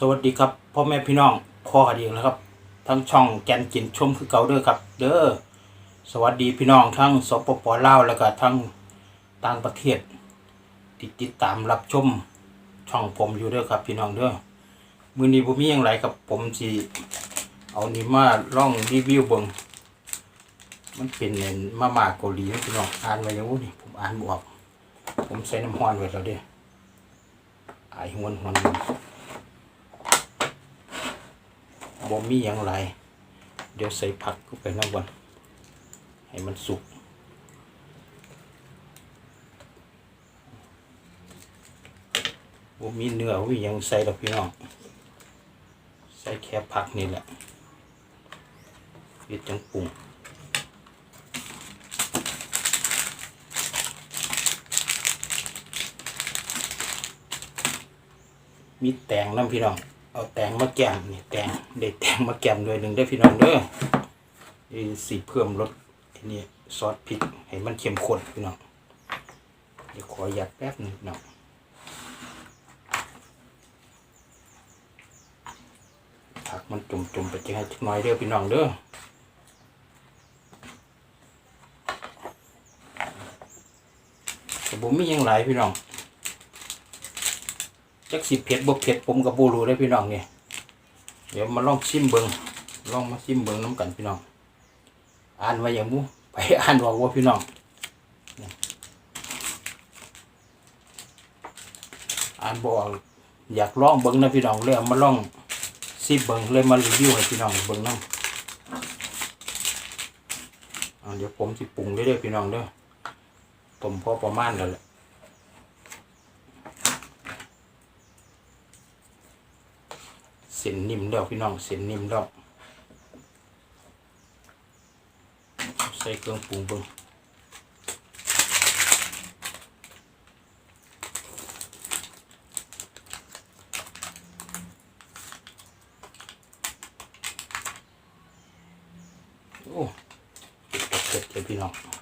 สวัสดีครับพ่อแม่พี่น้องพ่อกันเองนะครับ ทั้งช่องแกนกินชมคือเก่าเด้อครับ เด้อสวัสดีพี่น้องทั้งสปปลาวแล้วก็ทั้งต่างประเทศที่ติดตามรับชมช่องผมอยู่เด้อครับ พี่น้องเด้อมือนี้ผมมีอย่างไรครับผมสิเอานี่มาล่องรีวิวเบิงมันเป็นเนนมาม่าเกาหลีพี่น้องอ่านไว้อยังนี้ผมอ่านบอกผมใส่น้ำห้อนไว้แล้วเด้อไอายหวนหวน บ่มีอย่างไร เดี๋ยวใส่ผักเข้าไปนะวันให้มันสุกบ่มีเนื้อบ่ยังใส่หรอกพี่น้องใส่แค่ผักนี่แหละเฮ็ดจังปรุงมีแตงน้ำพี่น้อง เอาแตงมาแกมนี่แตงได้แตงมาแกมด้วยหนึ่งได้พี่น้องเด้อนี่สีเพิ่มรสทีนี้ซอสพริกให้มันเข้มข้นพี่น้องเดี๋ยวขอหยัดแป๊บหนึ่งพี่น้องผักมันจุ่มๆไปจังให้จักหน่อยเด้อพี่น้องเด้อแต่บุมีหยังหลายพี่น้อง จักสิเผ็ดบ่เผ็ดผมกับบูรูได้พี่น้องเนี่ยเดี๋ยวมาลองชิมเบิงลองมาชิมเบิงน้ำกันพี่น้อง อ่านไว้อย่างมู้ไปอ่านบอกว่าพี่น้องอ่านบอกอยากลองเบิงนะพี่น้องเลยเอามาลองซิมเบิงเลยมารีวิวให้พี่น้องเบิงน้ำอ่าเดี๋ยวผมสิปรุงเรื่อยๆพี่น้องเด้อต้มพอประมาณแล้วแหละ ส้นนิ่มแล้วพี่น้องเส้นนิ่มแล้วใส่เครื่องปรุงเบิ่งโอ้เผ็ดๆเลยพี่น้อง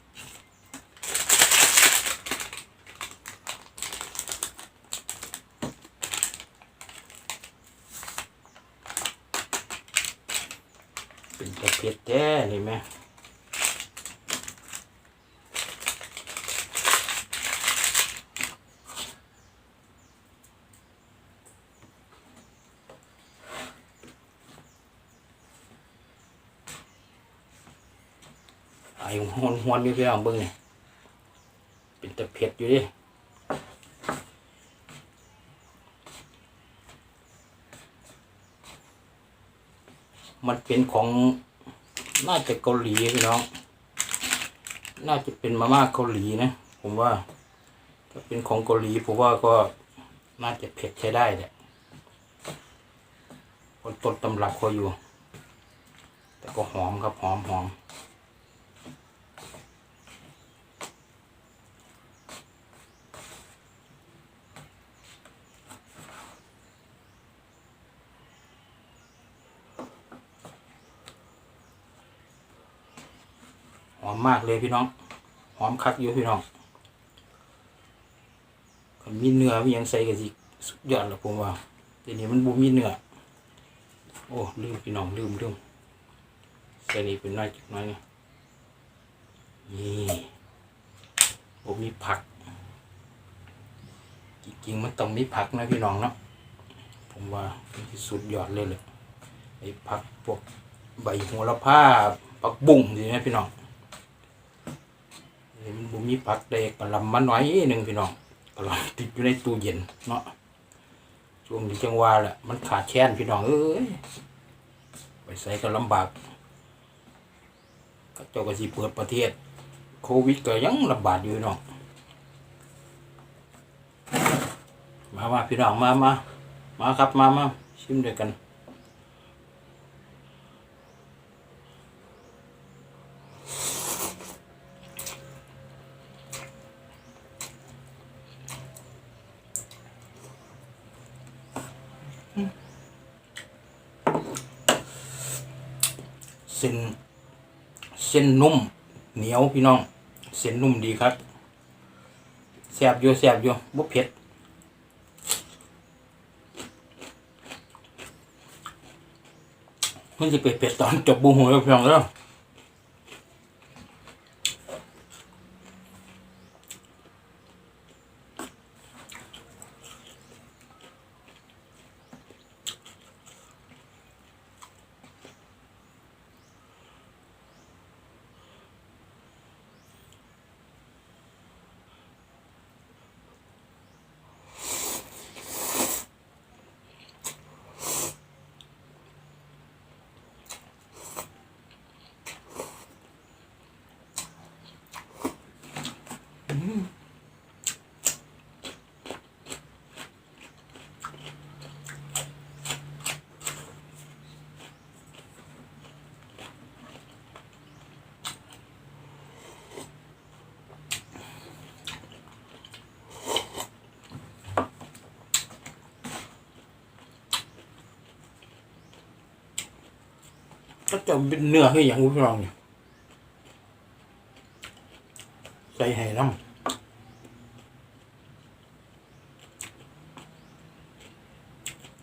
เป็นตะเผ็ดแท้นี่ไหมไอ้หวนหวนๆอยู่พี่น้องเบิ่งเนี่ยเป็นตะเผ็ดอยู่ดิมันเป็นของ น่าจะเกาหลีพี่น้อง น่าจะเป็นมาม่าเกาหลีนะ ผมว่า ถ้าเป็นของเกาหลีผมว่าก็น่าจะเผ็ดใช้ได้แหละคนต้นตำรับเขาอยู่ แต่ก็หอมครับหอมหอม อมมากเลยพี่น้อง หอมคักอยู่พี่น้องมีเนื้อมีหยังใส่กันสิสุดยอดล้วผมว่าทีนี้มันบูมีเนื้อ โอ้ลืมพี่น้องลืมลืมใส่นี่เป็นน้อยจักน้อยนี่นี่ผมมีผัก จริงๆมันต้องมีผักนะพี่น้องเนาะผมว่าสิสุดยอดเลยเลยไอ้ผักพวกใบโหระพาผักบุ้งสินะพี่น้อง นี่มันบ่มีผักเด็กกระลำมาหน่อยหนึ่งพี่น้องกระลำติดอยู่ในตู้เย็นเนาะช่วงนี้จังว่าแหละมันขาดแคลนพี่น้องเอ้ยไปใส่ก็ลำบากก็เจ้าก็สิเปิดประเทศ โควิดก็ยังระบาดอยู่เนาะมามาพี่น้องมามามาครับมามาชิมด้วยกัน เส้นเส้นนุ่ม เหนียวพี่น้อง เส้นนุ่มดีครับแสบอยู่แสบอยู่บ่เผ็ดมันจะเผ็ดเผ็ดตอนจบบูหูแล้วพี่น้องแล้ว จะเป็นเนื้อให้อย่างคุณผู้ชมเนี่ยใส่ไห่น้ำ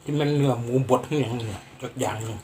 ที่มันเนื้อหมูบดให้อย่างเนี่ยจักอย่างหนึง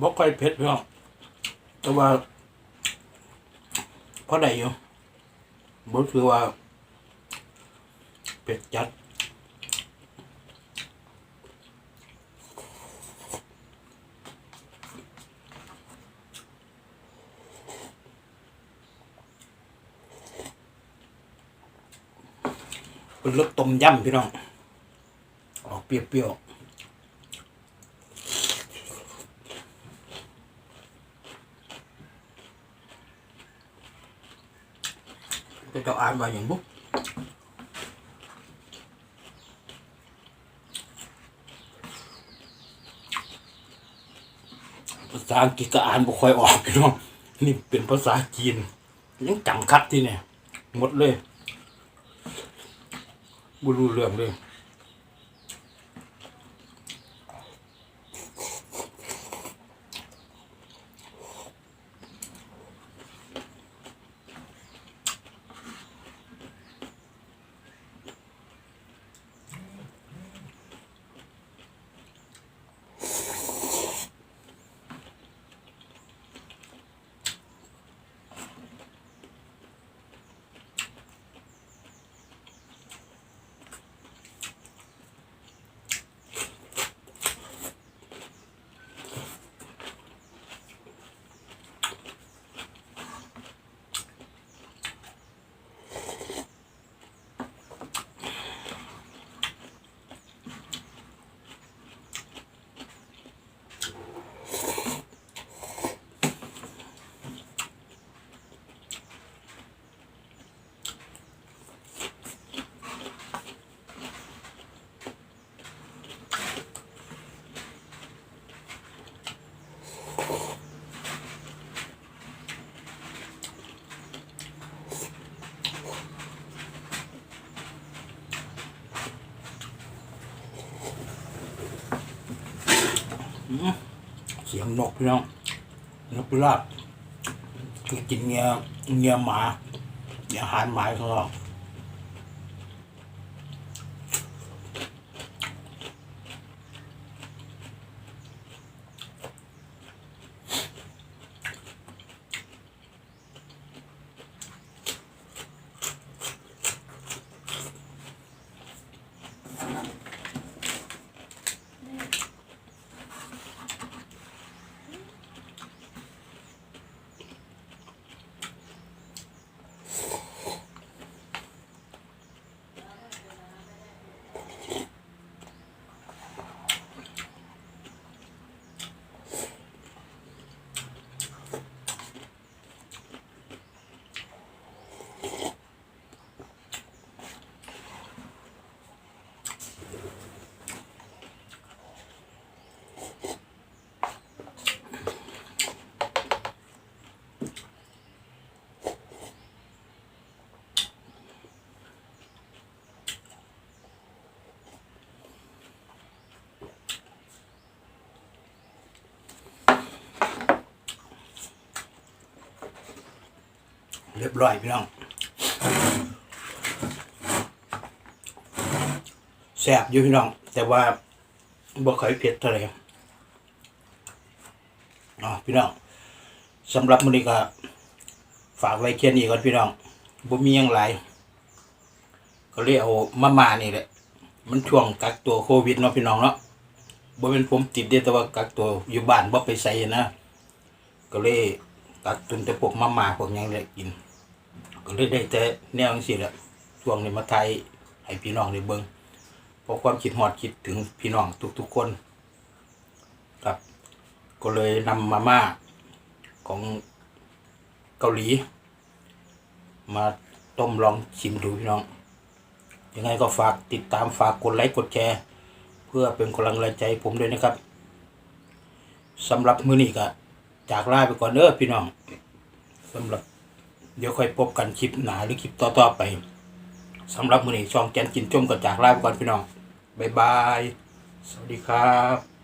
บอกค่อยเผ็ดพี่น้องแต่ว่าพอได้อยู่บอกคือว่าเผ็ดจัดเป็นรสต้มยำพี่น้องออกเปรี้ยวๆ ก็จะอ่านว่าอย่างบุ๊กภาษาอังกฤษก็อ่านบ่ค่อยออกพี่น้องนี่เป็นภาษาจีน ยังจำคัดที่เนี่ยหมดเลยบ่รู้เรื่องเลย เสียงนกพี่น้องนกพิราบกินเงี้ยเงี้ยหมาเงี้ยอาหารหมาเขา เรียบร้อยพี่น้องแซ่บอยู่พี่น้อง แต่ว่าบ่ค่อยเผ็ดเท่าไหร่อ๋อพี่น้องสำหรับมื้อนี้ก็ฝากไว้แค่นี้ก่อนพี่น้องบ่มีหยังหลายก็เลยเอามาม่านี่แหละ มันช่วงกักตัวโควิดเนาะพี่น้องเนาะบ่เป็นผมติดเด้แต่ว่ากักตัวอยู่บ้านบ่ไปใส่นะ ก็เลยกักตุนแต่พวกมาม่าพวกยังเลยกิน ก็เลยได้แต่แนวจังซี่แหละช่วงนี้มาไทยให้พี่น้องได้เบิ่งเพราะความคิดฮอดคิดถึงพี่น้องทุกๆคนครับ ก็เลยนำมาม่าของเกาหลี มาต้มลองชิมดูพี่น้อง ยังไงก็ฝากติดตามฝากกดไลค์กดแชร์ เพื่อเป็นกำลังแรงใจผมด้วยนะครับสำหรับมื้อนี้ก็จากลาไปก่อนเด้อพี่น้องสำหรับ เดี๋ยวค่อยพบกันคลิปหนาหรือคลิปต่อๆไปสำหรับมื้อนี้ช่องแกนกินจมก็จากลาไปก่อนพี่น้อง บ๊ายบาย สวัสดีครับ